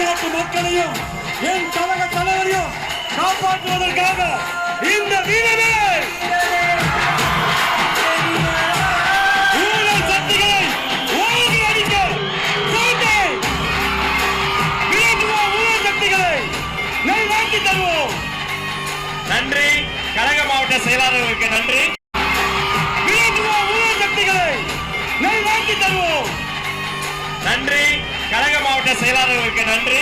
நாட்டு மக்களையும் என் கழக தலைவரையும் காப்பாற்றுவதற்காக இந்த வீரமே நன்றி. கழக மாவட்ட செயலாளர்களுக்கு நன்றி. சக்திகளை நிலைநாட்டி தருவோம். நன்றி. கழக மாவட்ட செயலாளர்களுக்கு நன்றி.